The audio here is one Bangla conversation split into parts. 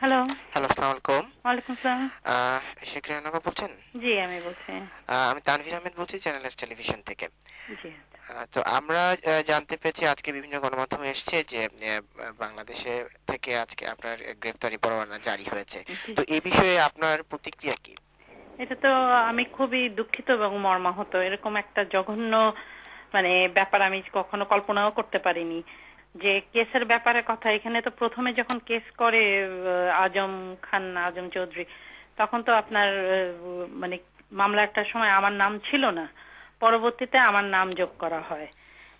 হ্যালো হ্যালো আসসালামু আলাইকুম ওয়ালাইকুম আসসালাম বলছেন? জি আমি বলছি। আমি তানভীর আহমেদ বলছি চ্যানেল টেলিভিশন থেকে। জি তো আমরা জানতে পেরেছি আজকে বিভিন্ন গণমাধ্যমে এসছে যে বাংলাদেশে থেকে আজকে আপনার গ্রেফতারি পরোয়ানা জারি হয়েছে। তো এই বিষয়ে আপনার প্রতিক্রিয়া কি? এটা তো আমি খুবই দুঃখিত এবং মর্মাহত। এরকম একটা জঘন্য মানে ব্যাপার আমি কখনো কল্পনাও করতে পারিনি। যে কেসের ব্যাপারে কথা, এখানে তো প্রথমে যখন কেস করে আজম খান, আজম চৌধুরী, তখন তো আপনার মানে মামলাটার সময় আমার নাম ছিল না, পরবর্তীতে আমার নাম যোগ করা হয়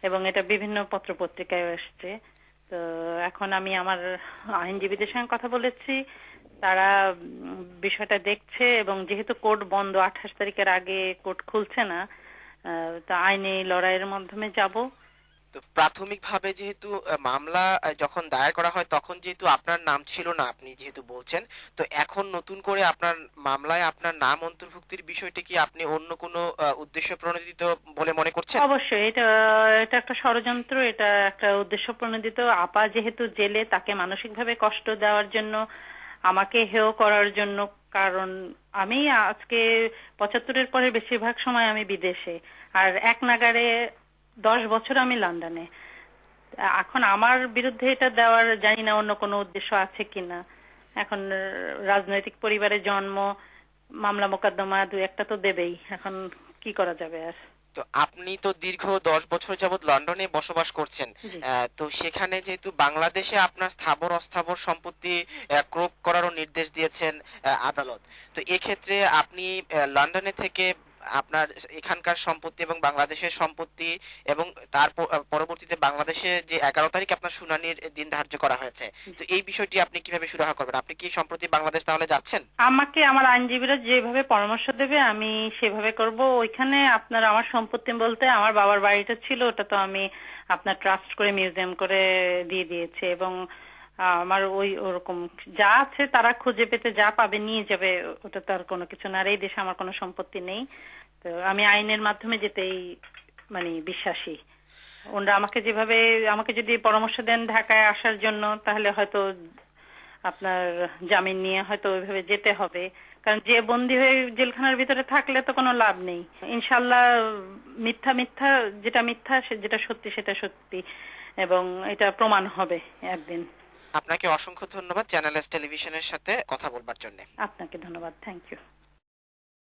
এবং এটা বিভিন্ন পত্র পত্রিকায় এসছে তো এখন আমি আমার আইনজীবীদের সঙ্গে কথা বলেছি, তারা বিষয়টা দেখছে এবং যেহেতু কোর্ট বন্ধ, আঠাশ তারিখের আগে কোর্ট খুলছে না তো আইনি লড়াইয়ের মাধ্যমে যাব। তো প্রাথমিকভাবে যেহেতু মামলা যখন দায়ের করা হয়, তখন যেহেতু আপনার নাম ছিল না, আপনি যেহেতু বলছেন, তো এখন নতুন করে আপনার মামলায় আপনার নাম অন্তর্ভুক্তির বিষয়টি কি আপনি অন্য কোনো উদ্দেশ্য প্রণোদিত বলে মনে করছেন? অবশ্যই, এটা এটা একটা ষড়যন্ত্র, এটা একটা উদ্দেশ্য প্রণোদিত। আপা যেহেতু জেলে, তাকে মানসিকভাবে কষ্ট দেওয়ার জন্য, আমাকে হেয় করার জন্য, কারণ আমি আজকে পঁচাত্তরের পরে বেশিরভাগ সময় আমি বিদেশে। আর এক নাগারে দশ বছর আমি লন্ডনে। এখন আমার বিরুদ্ধে এটা দেওয়ার জানি না অন্য কোনো উদ্দেশ্য আছে কিনা। এখন রাজনৈতিক পরিবারে জন্ম মামলা মোকদ্দমা দু একটা তো দেবেই। এখন কি করা যাবে আর? তো আপনি তো দীর্ঘ দশ বছর যাবৎ লন্ডনে বসবাস করছেন। তো সেখানে যেহেতু বাংলাদেশে আপনার স্থাবর অস্থাবর সম্পত্তি ক্রোপ করারও নির্দেশ দিয়েছেন আদালত। তো এক্ষেত্রে আপনি লন্ডনে থেকে আপনার এখানকার সম্পত্তি এবং বাংলাদেশের সম্পত্তি এবং তার পরবর্তীতে বাংলাদেশে যে এগারো তারিখ আপনার শুনানির দিন ধার্য করা হয়েছে। তো এই বিষয়টি আপনি কীভাবে সুরাহা করবেন? আপনি কি সম্প্রতি বাংলাদেশ তাহলে যাচ্ছেন? আমাকে আমার আইনজীবীরা যেভাবে পরামর্শ দেবে আমি সেভাবে করব। ওইখানে আপনার আমার সম্পত্তি বলতে আমার বাবার বাড়িটা ছিল ওটা তো আমি আপনার ট্রাস্ট করে মিউজিয়াম করে দিয়ে দিয়েছি এবং আমার ওই ওরকম যা আছে তারা খুঁজে পেতে যা পাবে নিয়ে যাবে, ওটা তো আর কোনো কিছু না। আর এই দেশে আমার কোনো সম্পত্তি নেই। তো আমি আইনের মাধ্যমে যেতেই মানে বিশ্বাসী। ওনারা আমাকে যেভাবে, আমাকে যদি পরামর্শ দেন ঢাকায় আসার জন্য, তাহলে হয়তো আপনার জামিন নিয়ে হয়তো ওইভাবে যেতে হবে। কারণ যে বন্দী হয়ে জেলখানার ভিতরে থাকলে তো কোনো লাভ নেই। ইনশাল্লাহ মিথ্যা মিথ্যা, যেটা মিথ্যা যেটা সত্যি সেটা সত্যি। এবং এটা প্রমাণ হবে একদিন। আপনাকে অসংখ্য ধন্যবাদ চ্যানেল টেলিভিশনের সাথে কথা বলবার জন্য। আপনাকে ধন্যবাদ থ্যাংক ইউ।